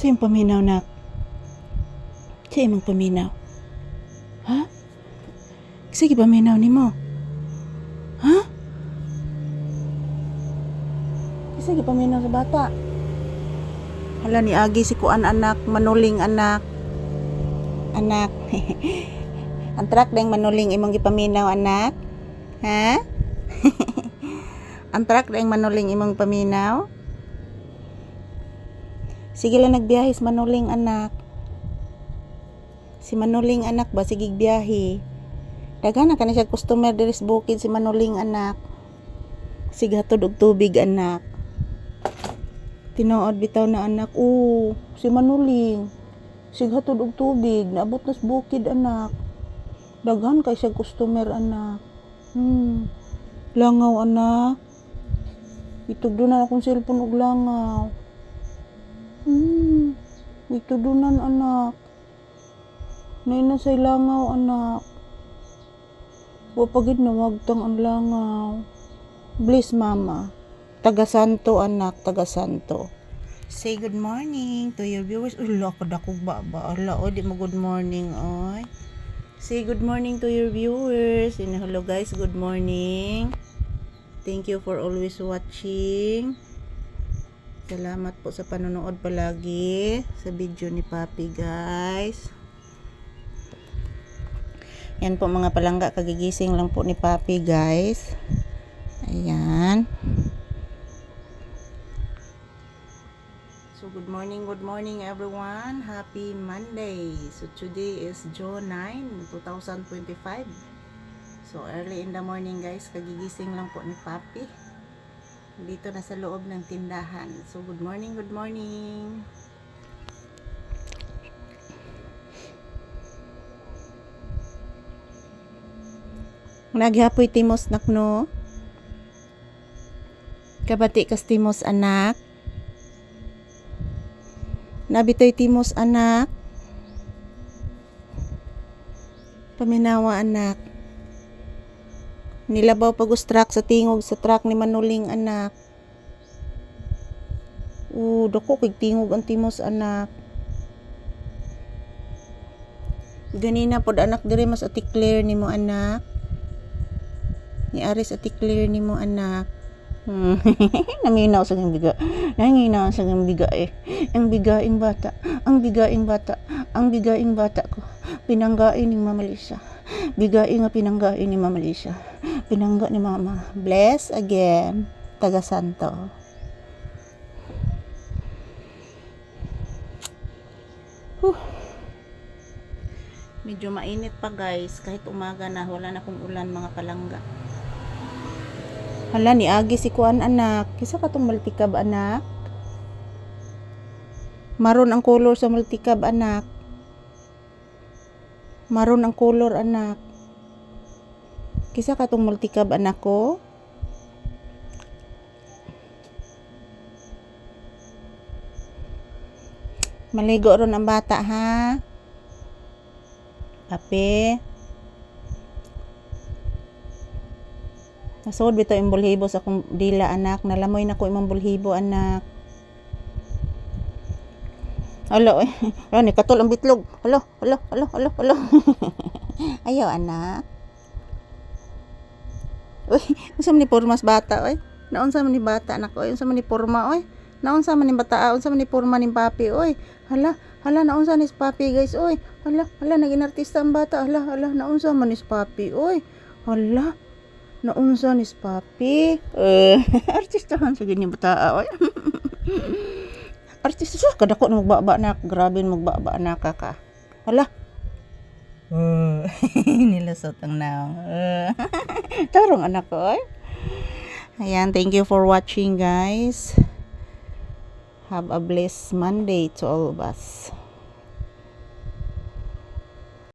Siya yung paminaw nak. Siya yung paminaw. Ha? Sige paminaw ni mo. Ha? Sige paminaw sa bata. Hala ni Agi si Kuan anak, manuling anak. Anak. Antrak deng manuling imong gipaminaw anak. Ha? Antrak deng manuling imong paminaw. Sige lang nagbiyahis manuling anak. Si manuling anak ba sige biyahe. Daghan na kani siya customer diri sa bukid si manuling anak. Sige hatod og tubig anak. Tinuod bitaw na anak. Oo, si manuling. Sige hatod og tubig, naabot na sa bukid anak. Daghan kay siya customer anak. Hmm. Langaw anak. Itugdunan akong cellphone og langaw. Hmm. Itugdunan anak. Nay na say langaw anak. Wa pagid na wagtang ang langaw. Bliss mama. Taga Santo anak, taga Santo. Say good morning to your viewers. Uy, lako dako ba ba? Ala, o, di mo good morning, oy. Say good morning to your viewers. And hello guys, good morning. Thank you for always watching. Salamat po sa panonood palagi sa video ni Papi guys. Yan po mga palangga, kagigising lang po ni Papi guys. Ayan. So good morning, good morning everyone. Happy Monday. So today is June 9, 2025. So early in the morning guys, kagigising lang po ni Papi. Dito na sa loob ng tindahan. So good morning, good morning. Naghapoy timos nakno. Kabati kas timos anak. Nabitoy timos anak. Paminawa anak. Nilabaw pag-ustrak sa tingog sa truck ni Manuling anak. Oo, dako kay tingog ang timos anak. Ganina pod anak dire mas ati Claire nimo anak. Ni Aris ati Claire nimo anak. Hmm. Naminaw sa ng biga. Nanginaw sa ng biga eh. Ang bigaing bata. Ang bigaing bata. Ang bigaing bata ko. Pinanggain ni Mama Lisa. Bigaing nga pinanggain ni Mama Lisa. Pinangga ni Mama. Bless again. Taga Santo. Huh. Medyo mainit pa guys. Kahit umaga na. Wala na kong ulan mga palangga. Hala ni Agi si Kuan anak. Kisa ka tong multicab anak? Maroon ang color sa multicab anak. Maroon ang color anak. Kisa ka tong multicab anak ko? Maligo ron ang bata ha. Pape. Nasod bitaw imong bulhibo sa akong dila anak, nalamoy na ko imong bulhibo anak. Alo, eh. Ano ni katol ang bitlog. Alo, alo, alo, alo, alo. Ayaw anak. Uy, unsa man ni pormas bata oy? Naunsa man ni bata anak oy? Unsa man ni porma oy? Naunsa man ni bata? Unsa man ni porma ni papi oy? Hala, hala naunsa ni papi guys oy? Hala, hala naging artista ang bata. Hala, hala naunsa man ni papi oy? Hala, naunsa ni papi? Eh, artistahan sa ganyan bata oy. Artista sa kadako na magbaba na grabe magbaba na ka. Hala. Uh, nilusot ang naong. Uh, tarong anak ko oy. Ayan, thank you for watching guys. Have a blessed Monday to all of us.